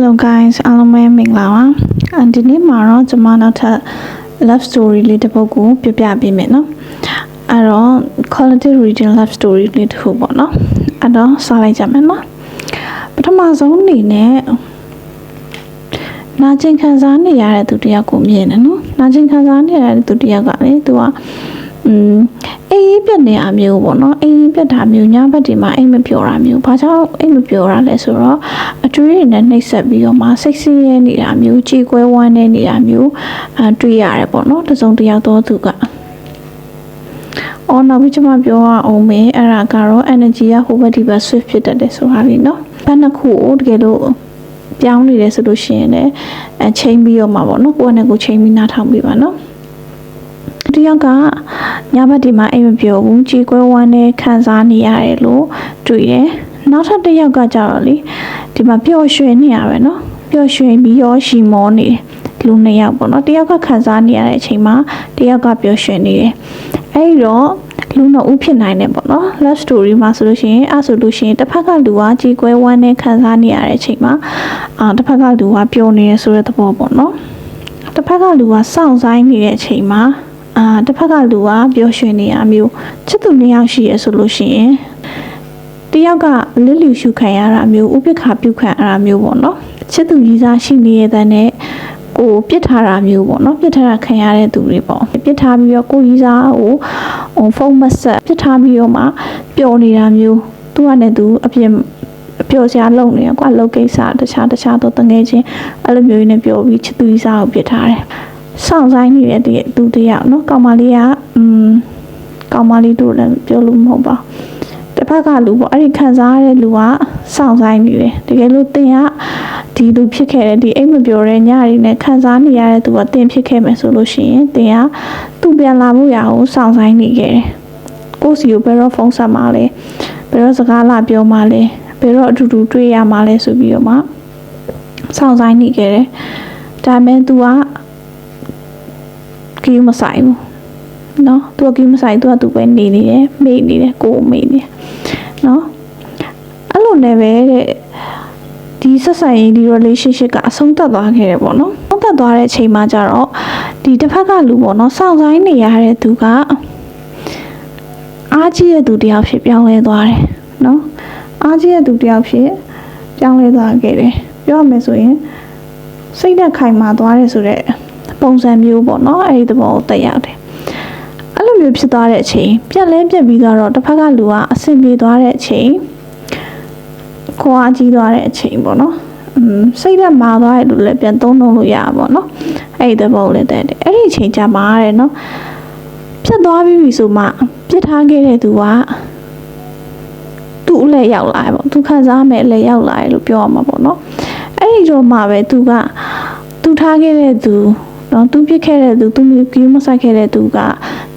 Hello guys အားလုံးပဲမင်္ဂလာပါအဲဒီနေ့မှာတော့ကျွန်မနောက်ထပ် love story လေးတစ်ပုဒ်ကိုပြပြပေးမယ်နော်အဲ့တော့ quality reading love story လေးတစ်ခုပေါ့နော်အဲ့တော့စလိုက်ကြမယ်နော်ပထမဆုံးအနေနဲ့နာကျင်ခံစားနေရတဲ့သူတစ်ယောက်ကိုမြင်တယ်နော်နာကျင်ခံစားနေရတဲ့သူတစ်ယောက်ကလေသူကอืม အိမ်ပြက်နေတာမျိုးပေါ့နော်အိမ်ပြက်တာမျိုးညဘက်ဒီမှာအိမ်မပျော်တာမျိုးဘာကြောင့်အိမ်မပျော်တာလဲဆိုတော့အတွေ့အကြုံနဲ့နှိပ်စက်ပြီးတော့မှစိတ်ဆင်းရဲနေတာမျိုးကြေကွဲဝမ်းနေနေတာမျိုးအတွေ့ရတယ်ပေါ့နော်တစုံတယောက်သောသူကအော်နောက်ပြီးကျွန်မပြောရအောင်မယ်အဲ့ဒါကတော့ energy ကဟိုဘက်ဒီဘက် swift ဖြစ်တတ်တယ်ဆိုတာလေနော်ဘက်နှစ်ခုကိုတကယ်လို့ပြောင်းနေတယ်ဆိုလို့ရှိရင်လည်းအချိန်ပြီးတော့မှာပေါ့နော်ကိုယ့်အနေကိုချိန်ပြီးနားထောင်ပြီးပါနော် တစ်ယောက်ကညဘက်ဒီမှာအိမ်မပြောဘူးကြေကွဲဝမ်းနဲ့ခံစားနေရတယ်လို့တွေ့တယ်။နောက်ထပ်တစ်ယောက်ကကြတော့လေဒီမှာပျော်ရွှင်နေရပဲနော်။ပျော်ရွှင်ပြီးရောရှီမောနေတယ်။လူနှစ်ယောက်ပေါ့နော်။တစ်ယောက်ကခံစားနေရတဲ့အချိန်မှာတစ်ယောက်ကပျော်ရွှင်နေတယ်။အဲဒီတော့လူနှစ်ဦးဖြစ်နိုင်တယ်ပေါ့နော် love story မှာဆိုလို့ရှိရင်အဲဆိုလို့ရှိရင်တစ်ဖက်ကလူကကြေကွဲဝမ်းနဲ့ခံစားနေရတဲ့အချိန်မှာအာတစ်ဖက်ကလူကပျော်နေရဆိုတဲ့သဘောပေါ့နော်တစ်ဖက်ကလူကစောင့်ဆိုင်နေတဲ့အချိန်မှာ အာတစ်ဖက်ကလူကပျော်ရွှင်နေရမျိုးချစ်သူနှစ်ယောက်ရှိရဆိုလို့ရှိရင်တယောက်ကလစ်လျူရှုခံရတာမျိုးဥပိ္ပခါပြုခံရတာမျိုးပေါ့နော်ချစ်သူကြီးစားရှိနေတဲ့တဲ့နဲ့ကိုပြစ်ထားတာမျိုးပေါ့နော်ပြစ်ထားတာခံရတဲ့သူတွေပေါ့ပြစ်ထားပြီးတော့ကိုကြီးစားကိုဟိုဖုန်းမဆက်ပြစ်ထားပြီးတော့မှပျော်နေတာမျိုးသူကလည်းသူအပြင်ပျော်စရာလုပ်နေရကွာလုပ်ကိစ္စတခြားတခြားတော့တငယ်ချင်းအဲ့လိုမျိုးနဲ့ပြောပြီးချစ်သူကြီးစားကိုပြစ်ထားတယ် စောင့်ဆိုင်နေတဲ့တည်းသူတယောက်နော်ကောင်မလေးကอืมကောင်မလေးတို့လည်းပြောလို့မဟုတ်ပါဘူး တစ်ဖက်ကလူပေါ့အဲ့ဒီခံစားရတဲ့လူကစောင့်ဆိုင်နေတယ်တကယ်လို့တင်ကဒီလူဖြစ်ခဲ့တဲ့ဒီအိမ်မပြောတဲ့ညတွေနဲ့ခံစားနေရတဲ့သူကတင်ဖြစ်ခဲ့မယ်ဆိုလို့ရှိရင်တင်ကသူ့ပြန်လာမှုရအောင်စောင့်ဆိုင်နေခဲ့တယ်ကိုစီကိုဘယ်တော့ဖုန်းဆက်မှလဲဘယ်တော့စကားလာပြောမှလဲဘယ်တော့အတူတူတွေ့ရမှလဲဆိုပြီးတော့မှစောင့်ဆိုင်နေခဲ့တယ်ဒါပေမဲ့ तू က ကီးမဆိုင်ဘူးနော်သူကကီးမဆိုင်သူကသူပဲနေနေတယ်မေ့နေတယ်ကိုယ်မေ့နေတယ်နော်အဲ့လိုနဲ့ပဲတဲ့ဒီဆက်ဆံရေးဒီ relationship ကအဆုံးသတ်သွားခဲ့တယ်ပေါ့နော်ဆုံးသတ်သွားတဲ့အချိန်မှာကျတော့ဒီတစ်ဖက်ကလူပေါ့နော်စောင့်ဆိုင်နေရတဲ့သူကအားကြီးတဲ့သူတယောက်ဖြစ်ပြောင်းလဲသွားတယ်နော်အားကြီးတဲ့သူတယောက်ဖြစ်ပြောင်းလဲသွားခဲ့တယ်ပြောရမယ်ဆိုရင်စိတ်နဲ့ခိုင်မာသွားတယ်ဆိုတဲ့ ပုံစံမျိုးပေါ့နော်အဲ့ဒီသဘောကိုတက်ရောက်တယ်အဲ့လိုမျိုးဖြစ်သွားတဲ့အချိန်ပြက်လဲပြက်ပြီးတော့တစ်ဖက်ကလူကအဆင်ပြေသွားတဲ့အချိန်ခွာကြီးသွားတဲ့အချိန်ပေါ့နော်อืมစိတ်သက်မာသွားတဲ့လူလည်းပြန်သုံးလုံးလို့ရပါပေါ့နော်အဲ့ဒီသဘောကိုလည်းတဲ့တယ်အဲ့ဒီအချိန်ကြာမှာတဲ့နော်ဖြတ်သွားပြီးပြီဆိုမှပြစ်ထားခဲ့တဲ့သူကသူ့အလဲရောက်လာတယ်ပေါ့သူခံစားမဲ့အလဲရောက်လာတယ်လို့ပြောရမှာပေါ့နော်အဲ့ဒီတော့မှပဲသူကသူထားခဲ့တဲ့သူ နော်သူပြစ်ခဲ့တဲ့သူသူကီးမဆိုင်ခဲ့တဲ့သူက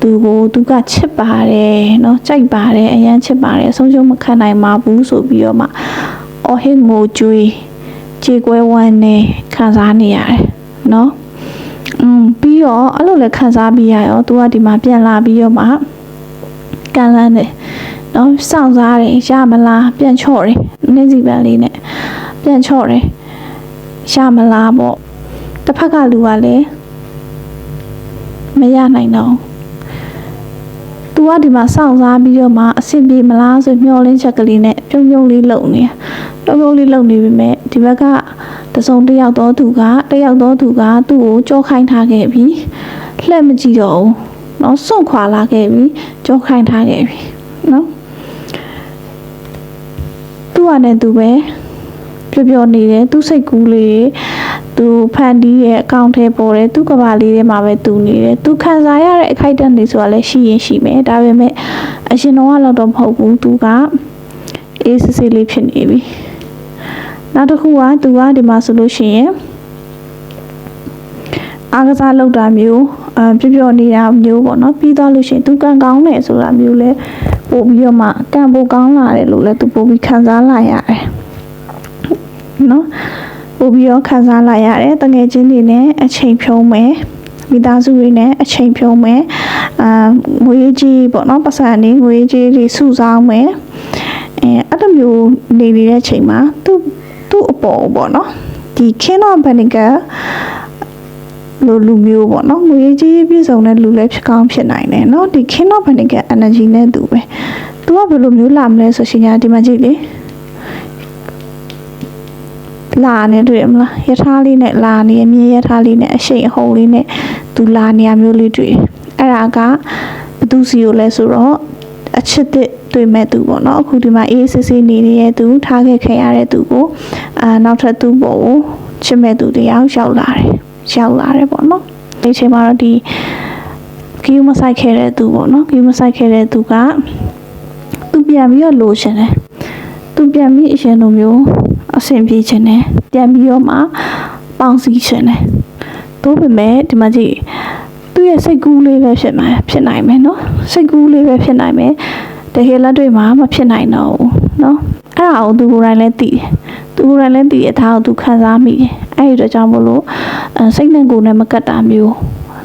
သူကိုသူကချစ်ပါတယ်နော်ကြိုက်ပါတယ်အရန်ချစ်ပါတယ်အဆုံးရှုံးမခံနိုင်ပါဘူးဆိုပြီးတော့မှအော်ဟစ်ငိုကြွေးခြေကွဲဝမ်းနေခံစားနေရတယ်နော်อืมပြီးတော့အဲ့လိုလည်းခံစားပြီးရရောသူကဒီမှာပြန်လာပြီးတော့မှကန်လန်းတယ်နော်စောင့်စားတယ်ရမလားပြန်ချော့တယ်နေ့စီပန်လေးနဲ့ပြန်ချော့တယ်ရမလားပေါ့တစ်ဖက်ကလူကလည်း မရနိုင်တော့။ तू ကဒီမှာစောင့်စားပြီးတော့မှအဆင်ပြေမလားဆိုမျောလင်းချက်ကလေးနဲ့ပြုံးပြုံးလေးလုံနေ။ပြုံးပြုံးလေးလုံနေပြီမဲ့ဒီဘက်ကတစုံတစ်ယောက်တော့သူကတစ်ယောက်တော့သူကသူ့ကိုကြောခိုင်းထားခဲ့ပြီ။လှက်မကြည့်တော့ဘူး။နော်စွန့်ခွာလာခဲ့ပြီ။ကြောခိုင်းထားခဲ့ပြီ။နော်။သူ့အနေနဲ့သူပဲပျော်ပျော်နေတယ်သူ့စိတ်ကူးလေး သူဖန်တီးရဲ့အကောင့်ထဲပေါ်တယ်သူ့ကဘာလေးထဲမှာပဲသူနေတယ်သူခံစားရတဲ့အခိုက်အတန့်တွေဆိုတာလည်းရှိရင်ရှိမယ်ဒါပေမဲ့အရှင်တော်ကတော့တော့မဟုတ်ဘူးသူကအေးစစ်စစ်လေးဖြစ်နေပြီနောက်တစ်ခုကသူကဒီမှာဆိုလို့ရှိရင်အားကစားလုပ်တာမျိုးအပြပြနေတာမျိုးပေါ့နော်ပြီးသွားလို့ရှိရင်သူကံကောင်းတယ်ဆိုတာမျိုးလဲပို့ပြီးတော့မှကံပိုကောင်းလာတယ်လို့လဲသူပို့ပြီးခံစားလာရတယ်နော် ပို့ပြီးတော့ခံစားလာရတယ်တငယ်ချင်းတွေနဲ့အချိန်ဖြုံးမယ်မိသားစုတွေနဲ့အချိန်ဖြုံးမယ်အာငွေကြီးပေါ့နော်ပတ်စံနေငွေကြီးတွေစုဆောင်းမယ်အဲအဲ့လိုမျိုးနေနေတဲ့အချိန်မှာသူ့သူ့အပေါ်ပေါ့နော်ဒီ ဒီ King of Pentacle လူလူမျိုးပေါ့နော်ငွေကြီးပြည့်စုံတဲ့လူလည်းဖြစ်ကောင်းဖြစ်နိုင်တယ်เนาะဒီ King of Pentacle energy နဲ့တူပဲ။ तू ကဘယ်လိုမျိုးလာမလဲဆိုရှင်ညာဒီမှာကြည့်လေ။ လာနေတွေ့ရမလားယထာလေးနဲ့လာနေအမြင်ယထာလေးနဲ့အရှိန်အဟုန်လေးနဲ့သူလာနေရမျိုးလေးတွေ့အဲ့ဒါကဘသူစီကိုလဲဆိုတော့အချစ်တဲ့တွေ့မဲ့သူပေါ့နော်အခုဒီမှာအေးစစ်စစ်နေနေတဲ့သူထားခဲ့ခဲ့ရတဲ့သူကိုအာနောက်ထပ်သူ့ပေါ်ကိုချစ်မဲ့သူတယောက်ရောက်လာတယ်ရောက်လာတယ်ပေါ့နော်ဒီအချိန်မှာတော့ဒီကီယူမဆိုင်ခဲ့တဲ့သူပေါ့နော်ကီယူမဆိုင်ခဲ့တဲ့သူကသူပြန်ပြီးတော့လိုချင်တယ်သူပြန်ပြီးအရင်လိုမျိုး အဆင်ပြေချင်တယ်ပြန်ပြီးတော့မှပေါင်းစည်းချင်တယ်တို့ပေမဲ့ဒီမှာကြည့်သူ့ရဲ့စိတ်ကူးလေးပဲဖြစ်မှာဖြစ်နိုင်မယ်နော်စိတ်ကူးလေးပဲဖြစ်နိုင်မယ်တကယ်လက်တွေ့မှာမဖြစ်နိုင်တော့ဘူးနော်အဲ့ဒါကိုသူကိုယ်တိုင်လည်းသိတယ်သူကိုယ်တိုင်လည်းသိတယ်ဒါကိုသူခံစားမိတယ်အဲ့ဒီတော့ကြောင့်မလို့အဲစိတ်နဲ့ကိုယ်နဲ့မကတ်တာမျိုး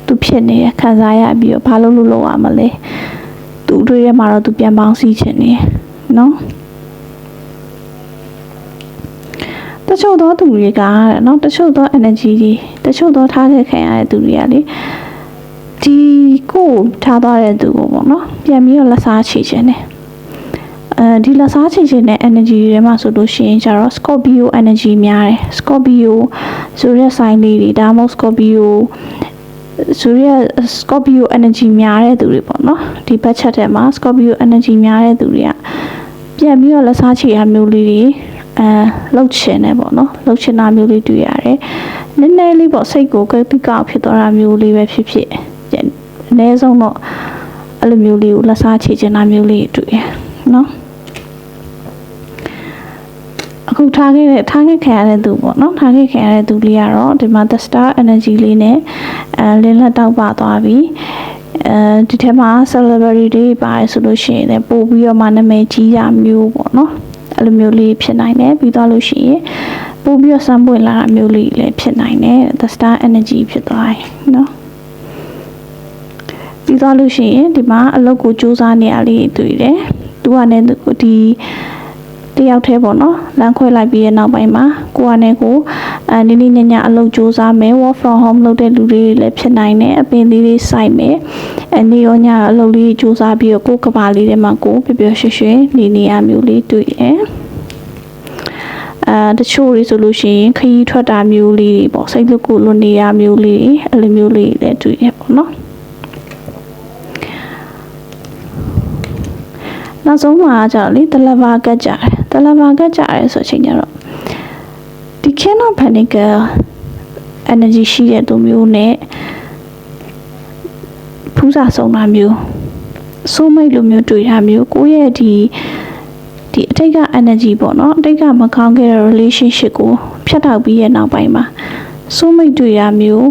သူဖြစ်နေရခံစားရပြီးတော့ဘာလို့လို့လောက်ရမလဲသူတွေ့ရမှာတော့သူပြန်ပေါင်းစည်းချင်နေနော် ချို့သောသူတွေကတဲ့နော်တချို့သော energy တွေတချို့သောထားခဲ့ခံရတဲ့သူတွေကလေဒီကိုယ်ထားသွားတဲ့သူကိုပေါ့နော်ပြန်ပြီးတော့လက်စားချေခြင်းတယ်အဲဒီလက်စားချေခြင်းတဲ့ energy တွေမှာဆိုလို့ရှိရင်ကျတော့ Scorpio energy များတယ် Scorpio ဆိုတဲ့ sign လေးတွေဒါမှမဟုတ် Scorpio ဆိုရ Scorpio energy များတဲ့သူတွေပေါ့နော်ဒီဘက်ချက်ထဲမှာ Scorpio energy များတဲ့သူတွေကပြန်ပြီးတော့လက်စားချေရမျိုးလေးတွေ အဲလှုပ်ချင်တယ်ပေါ့နော်လှုပ်ချင်တာမျိုးလေးတွေ့ရတယ်နည်းနည်းလေးပေါ့စိတ်ကိုကတိကောက်ဖြစ်သွားတာမျိုးလေးပဲဖြစ်ဖြစ်အနည်းဆုံးတော့အဲ့လိုမျိုးလေးကိုလက်စားချေချင်တာမျိုးလေးတွေ့ရနော်အခုထားခဲ့တဲ့ထားခဲ့ခံရတဲ့သူပေါ့နော်ထားခဲ့ခံရတဲ့သူလေးကတော့ဒီမှာ the star energy လေးနဲ့အဲလင်းလက်တောက်ပါသွားပြီအဲဒီထဲမှာ celebrity တွေပါတယ်ဆိုလို့ရှိရင်လည်းပို့ပြီးတော့မှနာမည်ကြီးတာမျိုးပေါ့နော် အဲ့လိုမျိုးလေးဖြစ်နိုင်တယ်ပြီးတော့လို့ရှိရင်ပို့ပြီးတော့စမ်းပွင့်လာတာမျိုးလေးလည်းဖြစ်နိုင်တယ် the star energy ဖြစ်သွားတယ်နော်ပြီးတော့လို့ရှိရင်ဒီမှာအလုပ်ကိုစူးစမ်းနေရလေးတွေ့တယ်သူကလည်းဒီတယောက်တည်းပေါ့နော်လမ်းခွဲလိုက်ပြီးရဲ့နောက်ပိုင်းမှာကိုကနဲ့ကို အဲနင်းနေညညအလုပ်စူးစမ်းမယ် work from home လုပ်တဲ့လူတွေလည်းဖြစ်နိုင်တယ်အပင်လေးလေးစိုက်မယ်အနေရောညအလုပ်လေးစူးစမ်းပြီးတော့ကိုကဘာလေးထဲမှာကိုပျော်ပျော်ရွှင်ရွှင်နေနေရမျိုးလေးတွေ့တယ်အဲတချို့တွေဆိုလို့ရှိရင်ခရီးထွက်တာမျိုးလေးတွေပေါ့စိတ်လွတ်ကိုလွတ်နေရမျိုးလေးအဲ့လိုမျိုးလေးလည်းတွေ့ရပေါ့နော်နောက်ဆုံးမှာကျတော့လေတလဘာကတ်ကြတယ်တလဘာကတ်ကြရဲဆိုချိန်ကျတော့ ဒီ kind of panical energy ရှိတဲ့သူမျိုးနဲ့ဖူးစာဆုံးတာမျိုးဆိုးမိတ်လိုမျိုးတွေ့တာမျိုးကိုယ့်ရဲ့ဒီဒီအတိတ်က energy ပေါ့နော်အတိတ်ကမကောင်းခဲ့တဲ့ relationship ကိုဖြတ်တောက်ပြီးရဲ့နောက်ပိုင်းမှာဆိုးမိတ်တွေ့တာမျိုး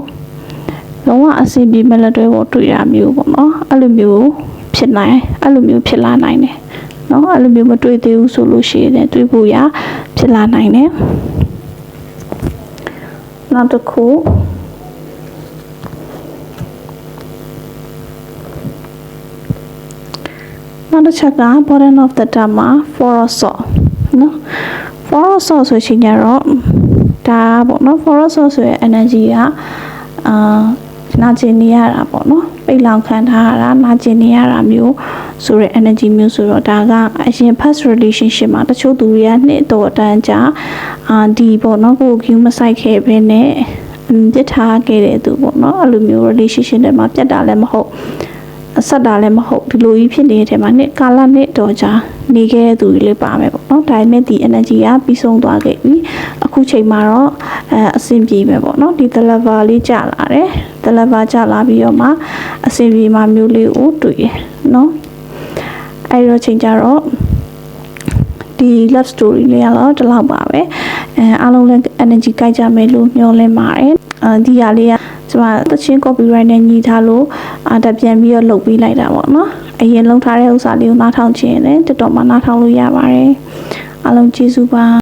လုံးဝအဆင်ပြေမလက်တွဲပေါ်တွေ့တာမျိုးပေါ့နော်အဲ့လိုမျိုးဖြစ်နိုင်အဲ့လိုမျိုးဖြစ်လာနိုင်တယ်နော်အဲ့လိုမျိုးမတွေ့သေးဘူးဆိုလို့ရှိရင်တွေ့ဖို့ရဖြစ်လာနိုင်တယ် နောက်တစ်ခုနောက်တစ်ချက်က bottom of the tab မှာ for saw နော် for saw ဆိုရှင်ကြတော့ဒါပေါ့နော် for saw ဆိုရယ် energy ကအာနာကျင်နေရတာပေါ့နော်ပိတ်လောင်ခံထားရတာနာကျင်နေရတာမျိုး ဆိုတဲ့ energy မျိုးဆိုတော့ဒါကအရင် past relationship မှာတချို့သူတွေကနှစ်တော့တန်းကြာအာဒီပေါ့နော်ကိုကျူးမဆိုင်ခဲ့ဘဲနဲ့ပြစ်ထားခဲ့တဲ့သူပေါ့နော်အဲ့လိုမျိုး relationship တွေမှာပြတ်တာလည်းမဟုတ်ဆက်တာလည်းမဟုတ်ဒီလိုကြီးဖြစ်နေတဲ့ထဲမှာနှစ်ကာလနှစ်တော့ကြာနေခဲ့တဲ့သူတွေလည်းပါမယ်ပေါ့နော်ဒါပေမဲ့ဒီ energy ကပြီးဆုံးသွားခဲ့ပြီအခုချိန်မှာတော့အဲအဆင်ပြေမယ်ပေါ့နော်ဒီ deliver လေးကြာလာတယ် deliver ကြာလာပြီးတော့မှအဆင်ပြေမှမျိုးလေးကိုတွေ့ရနော် အဲ့တော့ချိန်ကြတော့ဒီ love story လေးကတော့ဒီလောက်ပါပဲအဲအားလုံးလည်း energy ကြိုက်ကြမယ်လို့မျှော်လင့်ပါတယ်အဲဒီဟာလေးကကျွန်မသချင်း copyright နဲ့ညီထားလို့အာတပြန်ပြီးတော့လုပ်ပေးလိုက်တာပေါ့နော်အရင်လုပ်ထားတဲ့ဥစ္စာလေးကိုနားထောင်ခြင်းနဲ့တက်တော့မှနားထောင်လို့ရပါတယ်အားလုံးကျေးဇူးပါ